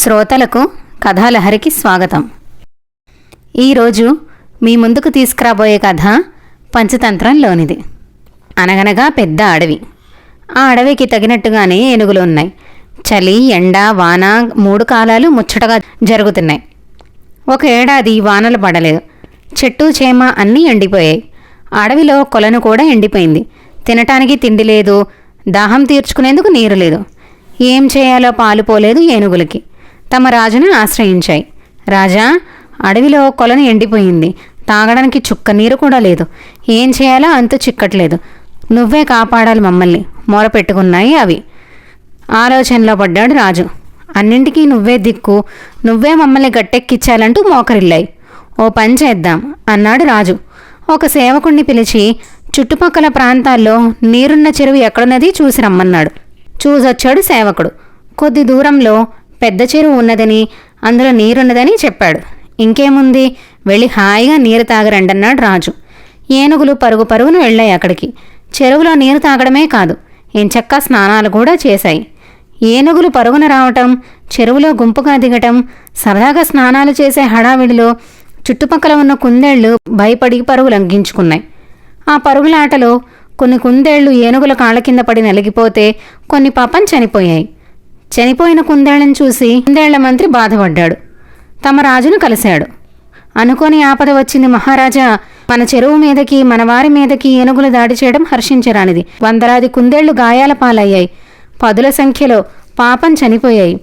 శ్రోతలకు కథాలహరికి స్వాగతం. ఈరోజు మీ ముందుకు తీసుకురాబోయే కథ పంచతంత్రంలోనిది అనగనగా పెద్ద అడవి. ఆ అడవికి తగినట్టుగానే ఏనుగులు ఉన్నాయి. చలి ఎండ వాన మూడు కాలాలు ముచ్చటగా జరుగుతున్నాయి. ఒక ఏడాది వానలు పడలేదు. చెట్టు చేమ అన్నీ ఎండిపోయాయి. అడవిలో కొలను కూడా ఎండిపోయింది. తినటానికి తిండి లేదు. దాహం తీర్చుకునేందుకు నీరు లేదు. ఏం చేయాలో పాలు పోలేదు ఏనుగులకి. తమ రాజును ఆశ్రయించాయి. రాజా అడవిలో కొలను ఎండిపోయింది. తాగడానికి చుక్క నీరు కూడా లేదు. ఏం చేయాలో అంతు చిక్కట్లేదు. నువ్వే కాపాడాలి మమ్మల్ని. మొరపెట్టుకున్నాయి అవి. ఆలోచనలో పడ్డాడు రాజు. అన్నింటికీ నువ్వే దిక్కు. నువ్వే మమ్మల్ని గట్టెక్కిచ్చాలంటూ మోకరిల్లాయి. ఓ పని చేద్దాం అన్నాడు రాజు. ఒక సేవకుణ్ణి పిలిచి చుట్టుపక్కల ప్రాంతాల్లో నీరున్న చెరువు ఎక్కడున్నది చూసి రమ్మన్నాడు. చూసొచ్చాడు సేవకుడు. కొద్ది దూరంలో పెద్ద చెరువు ఉన్నదని అందులో నీరున్నదని చెప్పాడు. ఇంకేముంది? వెళ్ళి హాయిగా నీరు తాగరండన్నాడు రాజు. ఏనుగులు పరుగు పరుగును వెళ్ళాయి అక్కడికి. చెరువులో నీరు తాగడమే కాదు ఎంచక్కా స్నానాలు కూడా చేశాయి. ఏనుగులు పరుగున రావటం చెరువులో గుంపుగా దిగటం సరదాగా స్నానాలు చేసే హడావిడిలో చుట్టుపక్కల ఉన్న కుందేళ్ళు భయపడి పరుగు లంఘించుకున్నాయి ఆ పరుగులాటలో కొన్ని కుందేళ్ళు ఏనుగుల కాళ్ళ కింద పడి నలిగిపోతే కొన్ని పాపం చనిపోయాయి. చనిపోయిన కుందేళ్ళను చూసి కుందేళ్ళ మంత్రి బాధపడ్డాడు. తమ రాజును కలిశాడు. అనుకోని ఆపద వచ్చింది మహారాజా. మన చెరువు మీదకి మన వారి మీదకి ఏనుగులు దాడి చేయడం హర్షించరానిది. వందలాది కుందేళ్ళు గాయాల పాలయ్యాయి. పదుల సంఖ్యలో పాపం చనిపోయాయి.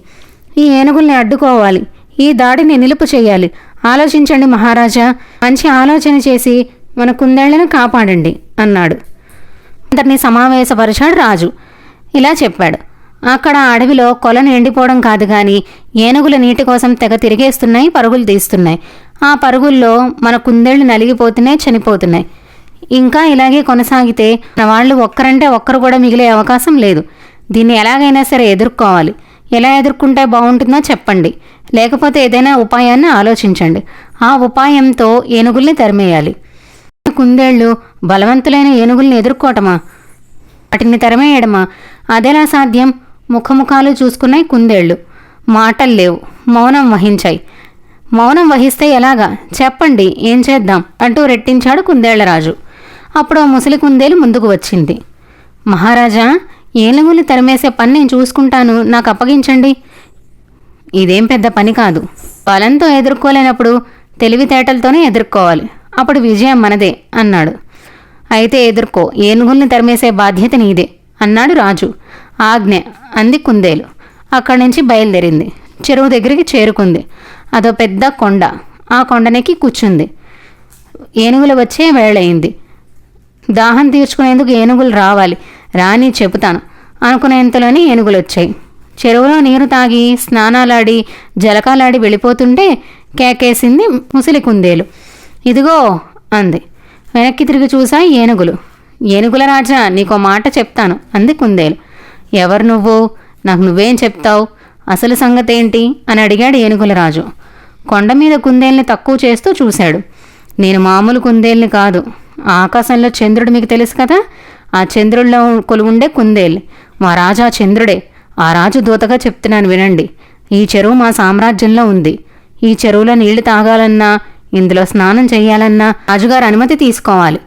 ఈ ఏనుగుల్ని అడ్డుకోవాలి. ఈ దాడిని నిలుపు చేయాలి. ఆలోచించండి మహారాజా. మంచి ఆలోచన చేసి మన కుందేళ్ళను కాపాడండి అన్నాడు. అందరినీ సమావేశపరిచాడు రాజు. ఇలా చెప్పాడు. అక్కడ అడవిలో కొలను ఎండిపోవడం కాదు గాని ఏనుగుల నీటి కోసం తెగ తిరిగేస్తున్నాయి పరుగులు తీస్తున్నాయి. ఆ పరుగుల్లో మన కుందేళ్ళు నలిగిపోతున్నాయి చనిపోతున్నాయి. ఇంకా ఇలాగే కొనసాగితే మన వాళ్ళు ఒక్కరంటే ఒక్కరు కూడా మిగిలే అవకాశం లేదు. దీన్ని ఎలాగైనా సరే ఎదుర్కోవాలి. ఎలా ఎదుర్కొంటే బాగుంటుందో చెప్పండి. లేకపోతే ఏదైనా ఉపాయాన్ని ఆలోచించండి. ఆ ఉపాయంతో ఏనుగుల్ని తరిమేయాలి. కుందేళ్ళు బలవంతులైన ఏనుగుల్ని ఎదుర్కోవటమా వాటిని తరిమేయడమా? అదెలా సాధ్యం? ముఖముఖాలు చూసుకున్నాయి కుందేళ్ళు. మాటలు లేవు. మౌనం వహించాయి. మౌనం వహిస్తే ఎలాగా? చెప్పండి ఏం చేద్దాం? అంటూ రెట్టించాడు కుందేళ్ళరాజు. అప్పుడు ఆ ముసలి కుందేలు ముందుకు వచ్చింది. మహారాజా ఏనుగులు తరిమేసే పని నేను చూసుకుంటాను. నాకు అప్పగించండి. ఇదేం పెద్ద పని కాదు. బలంతో ఎదుర్కోలేనప్పుడు తెలివితేటలతోనే ఎదుర్కోవాలి. అప్పుడు విజయం మనదే అన్నాడు. అయితే ఎదుర్కో. ఏనుగుల్ని తరిమేసే బాధ్యత నీదే అన్నాడు రాజు. ఆజ్ఞ అంది కుందేలు. అక్కడి నుంచి బయలుదేరింది. చెరువు దగ్గరికి చేరుకుంది. అదో పెద్ద కొండ. ఆ కొండనెక్కి కూర్చుంది. ఏనుగులు వచ్చే వేళయింది. దాహం తీర్చుకునేందుకు ఏనుగులు రావాలి. రాని చెబుతాను. అనుకునేంతలోనే ఏనుగులు వచ్చాయి చెరువులో నీరు తాగి స్నానాలాడి జలకాలాడి వెళ్ళిపోతుంటే కేకేసింది ముసలి కుందేలు. ఇదిగో అంది. వెనక్కి తిరిగి చూసా ఏనుగులు. ఏనుగుల రాజా నీకో మాట చెప్తాను అంది కుందేలు. ఎవరు నువ్వు? నాకు నువ్వేం చెప్తావు? అసలు సంగతేంటి? అని అడిగాడు ఏనుగుల రాజు కొండ మీద కుందేల్ని తక్కువ చేస్తూ చూశాడు. నేను మామూలు కుందేల్ని కాదు. ఆకాశంలో చంద్రుడు మీకు తెలుసు కదా? ఆ చంద్రుడిలో కొలువుండే కుందేలు. మా రాజా చంద్రుడే. ఆ రాజు దూతగా చెప్తున్నాను వినండి. ఈ చెరువు మా సామ్రాజ్యంలో ఉంది. ఈ చెరువులో నీళ్ళు తాగాలన్నా ఇందులో స్నానం చేయాలన్నా రాజుగారు అనుమతి తీసుకోవాలి.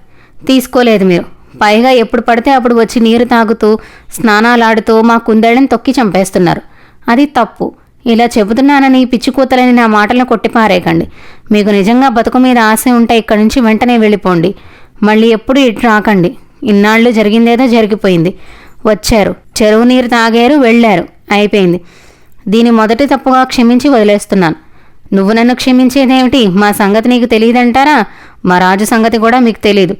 తీసుకోలేదు మీరు. పైగా ఎప్పుడు పడితే అప్పుడు వచ్చి నీరు తాగుతూ స్నానాలాడుతూ మా కుందేళ్ళని తొక్కి చంపేస్తున్నారు. అది తప్పు. ఇలా చెబుతున్నానని పిచ్చికూతలని నా మాటలను కొట్టిపారేయకండి. మీకు నిజంగా బతుకు మీద ఆశ ఉంటే ఇక్కడి నుంచి వెంటనే వెళ్ళిపోండి. మళ్ళీ ఎప్పుడు ఇటు రాకండి. ఇన్నాళ్ళు జరిగిందేదో జరిగిపోయింది. వచ్చారు. చెరువు నీరు తాగారు వెళ్ళారు. అయిపోయింది. దీని మొదటి తప్పుగా క్షమించి వదిలేస్తున్నాను. నువ్వు నన్ను క్షమించేదేమిటి? మా సంగతి నీకు తెలియదంటారా? మా రాజు సంగతి కూడా మీకు తెలియదు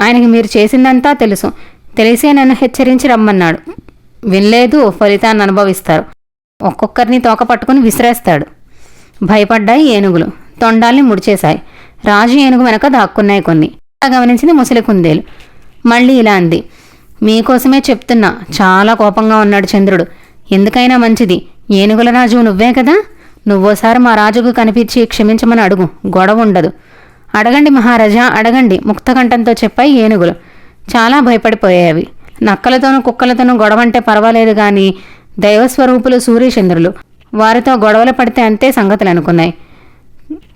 ఆయనకి మీరు చేసిందంతా తెలుసు. తెలిసే నన్ను హెచ్చరించి రమ్మన్నాడు. వినలేదు ఫలితాన్ని అనుభవిస్తారు. ఒక్కొక్కరిని తోక పట్టుకుని విసిరేస్తాడు. భయపడ్డాయి ఏనుగులు తొండాల్ని ముడిచేశాయి. రాజు ఏనుగు వెనక దాక్కున్నాయి కొన్ని. అలా గమనించింది ముసలి కుందేలు. మళ్ళీ ఇలా అంది. మీకోసమే చెప్తున్నా చాలా కోపంగా ఉన్నాడు చంద్రుడు. ఎందుకైనా మంచిది. ఏనుగుల రాజు నువ్వే కదా? నువ్వోసారి మా రాజుకు కనిపించి క్షమించమని అడుగు. గొడవ ఉండదు. అడగండి మహారాజా అడగండి. ముక్తకంఠంతో చెప్పాయి ఏనుగులు. చాలా భయపడిపోయావి నక్కలతోనూ కుక్కలతోనూ గొడవంటే పర్వాలేదు కానీ దైవస్వరూపులు సూర్యచంద్రులు. వారితో గొడవలు పడితే అంతే సంగతులు అనుకున్నాయి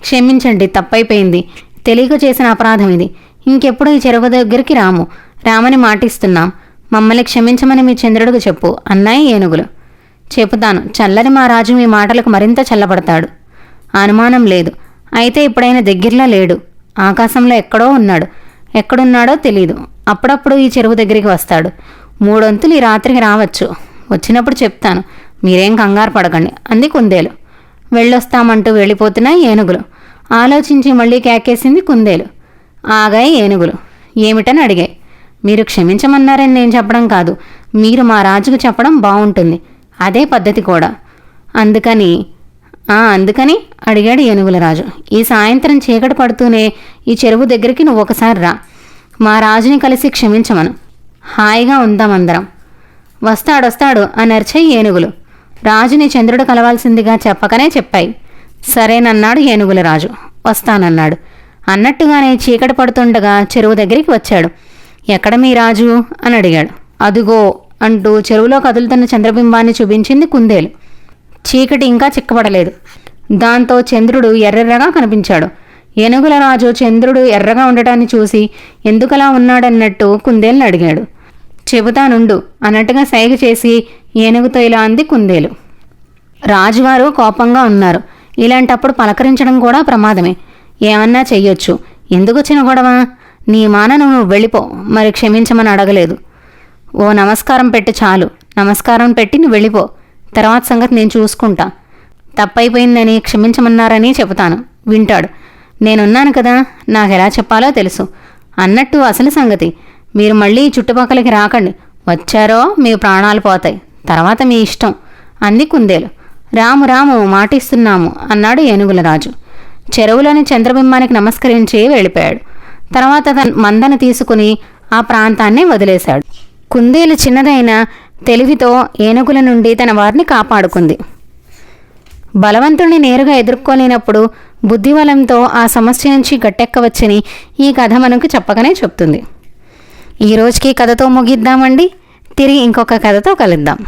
క్షమించండి తప్పైపోయింది. తెలియక చేసిన అపరాధం ఇది. ఇంకెప్పుడు ఈ చెరువు దగ్గరికి రాము? రామని మాటిస్తున్నాం. మమ్మల్ని క్షమించమని మీ చంద్రుడికి చెప్పు అన్నాయి ఏనుగులు. చెబుతాను చల్లని మా రాజు మీ మాటలకు మరింత చల్లబడతాడు. అనుమానం లేదు. అయితే ఇప్పుడైనా దగ్గరలో లేడు. ఆకాశంలో ఎక్కడో ఉన్నాడు. ఎక్కడున్నాడో తెలీదు. అప్పుడప్పుడు ఈ చెరువు దగ్గరికి వస్తాడు. మూడొంతులు ఈ రాత్రికి రావచ్చు. వచ్చినప్పుడు చెప్తాను. మీరేం కంగారు పడకండి. అంది కుందేలు. వెళ్ళొస్తామంటూ వెళ్ళిపోతున్నాయి ఏనుగులు. ఆలోచించి మళ్ళీ కేకేసింది కుందేలు. ఆగాయి ఏనుగులు. ఏమిటని అడిగాయి. మీరు క్షమించమన్నారని నేను చెప్పడం కాదు. మీరు మా రాజుకు చెప్పడం బాగుంటుంది అదే పద్ధతి కూడా. అందుకని అందుకని అడిగాడు ఏనుగుల రాజు. ఈ సాయంత్రం చీకటి పడుతూనే ఈ చెరువు దగ్గరికి నువ్వు ఒకసారి రా. మా రాజుని కలిసి క్షమించమను. హాయిగా ఉందామందరం వస్తాడొస్తాడు అని అరిచాయి ఏనుగులు. రాజుని చంద్రుడు కలవాల్సిందిగా చెప్పకనే చెప్పాయి. సరేనన్నాడు ఏనుగుల రాజు. వస్తానన్నాడు. అన్నట్టుగానే చీకటి పడుతుండగా చెరువు దగ్గరికి వచ్చాడు. ఎక్కడ మీ రాజు? అని అడిగాడు. అదుగో అంటూ చెరువులో కదులుతున్న చంద్రబింబాన్ని చూపించింది కుందేలు. చీకటి ఇంకా చిక్కబడలేదు. దాంతో చంద్రుడు ఎర్రెర్రగా కనిపించాడు. ఏనుగుల రాజు చంద్రుడు ఎర్రగా ఉండటాన్ని చూసి ఎందుకలా ఉన్నాడన్నట్టు కుందేలుని అడిగాడు. చెబుతానుండు అన్నట్టుగా సైగ చేసి ఏనుగుతో ఇలా అంది కుందేలు. రాజువారు కోపంగా ఉన్నారు. ఇలాంటప్పుడు పలకరించడం కూడా ప్రమాదమే. ఏమన్నా చెయ్యొచ్చు. ఎందుకు వచ్చిన గొడవ? నీ మాన నువ్వు వెళ్ళిపో. మరి క్షమించమని అడగలేదు. ఓ నమస్కారం పెట్టి చాలు. నమస్కారం పెట్టి నువ్వు వెళ్ళిపో. తర్వాత సంగతి నేను చూసుకుంటా. తప్పైపోయిందని క్షమించమన్నారని చెబుతాను. వింటాడు. నేనున్నాను కదా నాకు ఎలా చెప్పాలో తెలుసు. అన్నట్టు అసలు సంగతి. మీరు మళ్ళీ చుట్టుపక్కలకి రాకండి. వచ్చారో మీ ప్రాణాలు పోతాయి. తర్వాత మీ ఇష్టం. అంది కుందేలు. రాము రాము మాటిస్తున్నాము అన్నాడు ఏనుగుల రాజు. చెరువులోని చంద్రబింబానికి నమస్కరించి వెళ్ళిపోయాడు. తర్వాత తన మందను తీసుకుని ఆ ప్రాంతాన్ని వదిలేశాడు. కుందేలు చిన్నదైన తెలివితో ఏనుగుల నుండి తన వారిని కాపాడుకుంది. బలవంతుడిని నేరుగా ఎదుర్కోలేనప్పుడు బుద్ధిబలంతో ఆ సమస్య నుంచి గట్టెక్కవచ్చని ఈ కథ మనకు చెప్పకనే చెప్తుంది. ఈ రోజుకి కథతో ముగిద్దామండి. తిరిగి ఇంకొక కథతో కలుద్దాం.